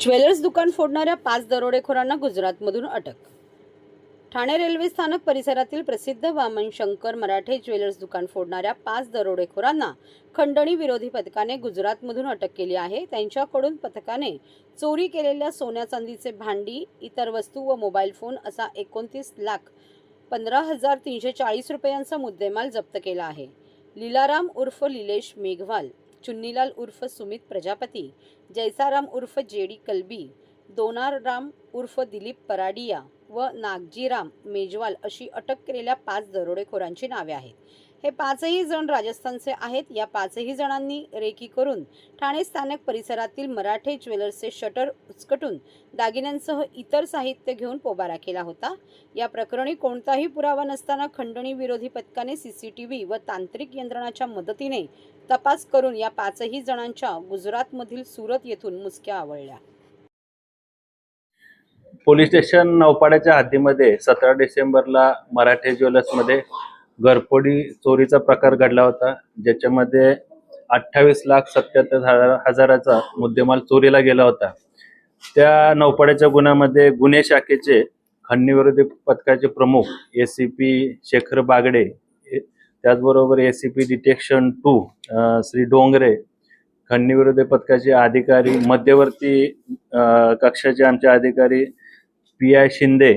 Jewellers दुकान फोडणाऱ्या पाच दरोडेखोरांना गुजरातमधून अटक. ठाणे रेल्वे स्थानक परिसरातील प्रसिद्ध वामन शंकर मराठे ज्वेलर्स दुकान फोडणाऱ्या पाच दरोडेखोरांना खंडणी विरोधी पथकाने गुजरातमधून अटक केली आहे. त्यांच्याकडून पथकाने चोरी केलेल्या सोन्या चांदीचे भांडी इतर वस्तू व मोबाईल फोन असा एकोणतीस लाख पंधरा हजार तीनशे चाळीस रुपयांचा मुद्देमाल जप्त केला आहे. लीलाराम उर्फ लिलेश मेघवाल चुन्नीलाल उर्फ सुमित प्रजापती जैसाराम उर्फ जेडी कलबी दोनारराम उर्फ दिलीप पराडिया व नागजीराम मेजवाल अशी अटक केलेल्या पाच दरोडेखोरांची नावे आहेत. हे पाचही जण राजस्थानचे आहेत. या पाचही जणांनी रेकी करून ठाणे स्थानक परिसरातील मराठे ज्वेलर्सचे शटर उचकटून दागिन्यांसह इतर साहित्य घेऊन पोबारा केला होता. या प्रकरणी कोणताही पुरावा नसताना खंडणी विरोधी पथकाने सीसीटीव्ही व तांत्रिक यंत्रणाच्या मदतीने तपास करून या पाचही जणांच्या गुजरातमधील सुरत येथून मुसक्या आवळल्या. पोलीस स्टेशन नौपाड्याच्या हद्दीमध्ये सतरा डिसेंबरला मराठे ज्वेलर्समध्ये घरफोडी चोरीचा प्रकार घडला होता. ज्याच्यामध्ये अठ्ठावीस लाख सत्याहत्तर हजार हजाराचा मुद्देमाल चोरीला गेला होता. त्या नौपाड्याच्या गुन्ह्यामध्ये गुन्हे शाखेचे खंडणीविरोधी पथकाचे प्रमुख A C P Shekhar Bagde त्याचबरोबर A C P detection two Shri Dongre खंडणीविरोधी पथकाचे अधिकारी मध्यवर्ती कक्षाचे आमचे अधिकारी P I Shinde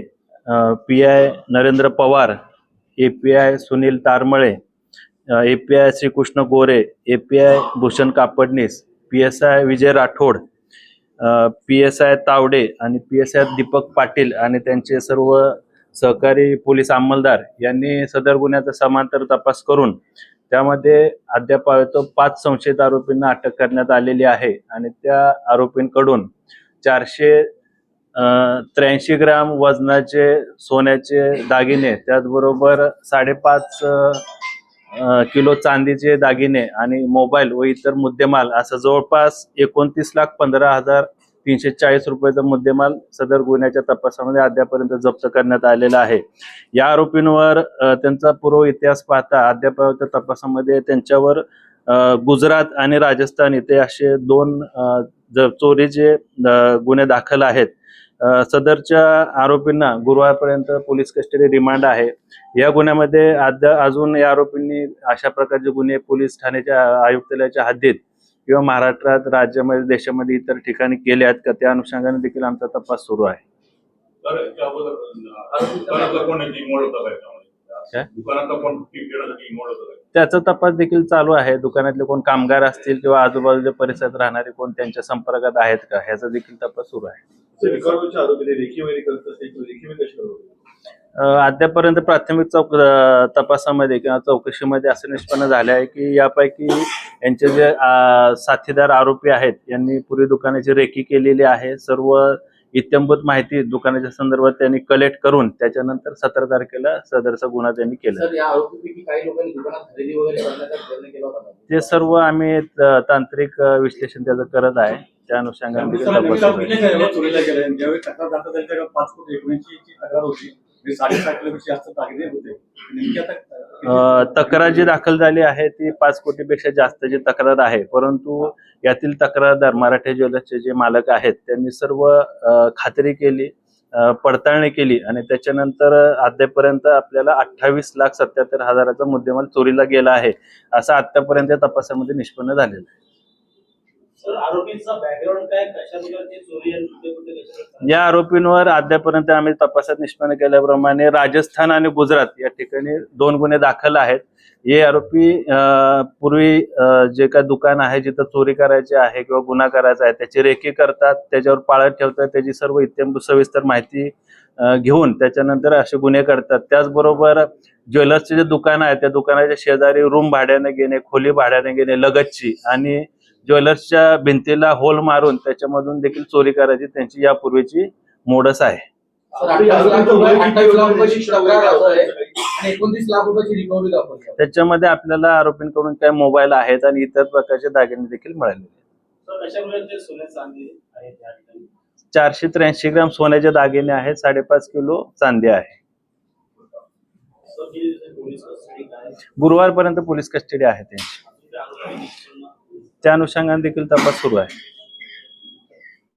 P I Narendra Pawar A P I Sunil Tarmale A P I Shrikrishna Gore A P I Bhushan Kapadnis P S I Vijay Rathod P S I Tawde आणि P S I Deepak Patil आणि त्यांचे सर्व सहकारी police अंमलदार यांनी सदर गुन्ह्याचा समांतर तपास करून त्यामध्ये अद्याप पाच संशयित आरोपींना अटक करण्यात आलेली आहे आणि त्या आरोपींकडून चारशे त्र्याऐंशी ग्राम वजनाचे सोन्याचे दागिने त्याचबरोबर साडेपाच किलो चांदीचे दागिने आणि मोबाईल व इतर मुद्देमाल असं जवळपास एकोणतीस लाख पंधरा हजार तीनशे चाळीस रुपयाचा मुद्देमाल सदर गुन्ह्याच्या तपासामध्ये अद्यापर्यंत जप्त करण्यात आलेला आहे. या आरोपींवर त्यांचा पूर्व इतिहास पाहता अद्यापर्यंत तपासामध्ये त्यांच्यावर गुजरात आणि राजस्थान इथे असे दोन ज- चोरीचे गुन्हे दाखल आहेत सदरच्या आरोपींना गुरुवारपर्यंत पोलीस कस्टडी रिमांड आहे. या गुन्ह्यामध्ये अद्या अजून या आरोपींनी अशा प्रकारचे गुन्हे पोलीस ठाण्याच्या आयुक्तालयाच्या हद्दीत किंवा महाराष्ट्रात राज्यामध्ये देशामध्ये इतर ठिकाणी केले आहेत का त्या अनुषंगाने देखील आमचा तपास सुरू आहे. कोण त्याचा तपास देखील चालू आहे. दुकानातले कोण कामगार असतील किंवा आजूबाजूच्या परिसरात राहणारे कोण त्यांच्या संपर्कात आहेत का? ह्याचा देखील तपास सुरू आहे. अद्यापर्यंत प्राथमिक चौक तपासामध्ये किंवा चौकशीमध्ये असं निष्पन्न झाले आहे की यापैकी यांचे जे साथीदार आरोपी आहेत यांनी पूर्वी दुकानाची रेकी केलेली आहे. सर्व इत्यंभूत माहिती दुकानाच्या संदर्भात त्यांनी कलेक्ट करून त्याच्यानंतर सतरा तारखेला सदरचा गुन्हा त्यांनी केला. सर या आरोपीपैकी काही लोकांनी दुकानात खरेदी वगैरे करण्याचा प्रयत्न केला होता का? ते सर्व आम्ही तांत्रिक विश्लेषण त्याचं करत आहे. त्या अनुषंगाने तक्रार जी दाखल झाली आहे ती पाच कोटीपेक्षा जास्तची तक्रार आहे परंतु यातील तक्रारदार मराठे ज्वेलर्सचे जे मालक आहेत त्यांनी सर्व खात्री केली पडताळणी केली आणि त्याच्यानंतर अद्यापर्यंत आपल्याला अठ्ठावीस लाख सत्याहत्तर हजाराचा मुद्देमाल चोरीला गेला आहे असं आतापर्यंत या तपासामध्ये निष्पन्न झालेलं आहे. या आरोपींवर अद्यापर्यंत आम्ही तपासात निष्पन्न केल्याप्रमाणे राजस्थान आणि गुजरात या ठिकाणी दोन गुन्हे दाखल आहेत. हे आरोपी पूर्वी जे काय दुकान आहे जिथं चोरी करायची आहे किंवा गुन्हा करायचा आहे त्याची रेखी करतात त्याच्यावर पाळत ठेवतात त्याची सर्व इत्यंभूत सविस्तर माहिती घेऊन त्याच्यानंतर असे गुन्हे करतात. त्याचबरोबर ज्वेलर्सचे जे दुकान आहे त्या दुकानाच्या शेजारी रूम भाड्याने घेणे खोली भाड्याने घेणे लगतची आणि ज्वेलर्सच्या भिंतीला होल मारून त्याच्यामधून देखील चोरी करायची त्यांची यापूर्वीची मोडस आहे. त्याच्यामध्ये आपल्याला आरोपींकडून काय मोबाईल आहेत आणि इतर प्रकारचे दागिने देखील मिळालेले ठिकाणी चारशे त्र्याऐंशी ग्राम सोन्याचे दागिने आहेत साडेपाच किलो चांदी आहे. ही गुरुवारपर्यंत पोलीस कस्टडी आहे त्यांची. त्या अनुषंगाने देखील तपास सुरू आहे.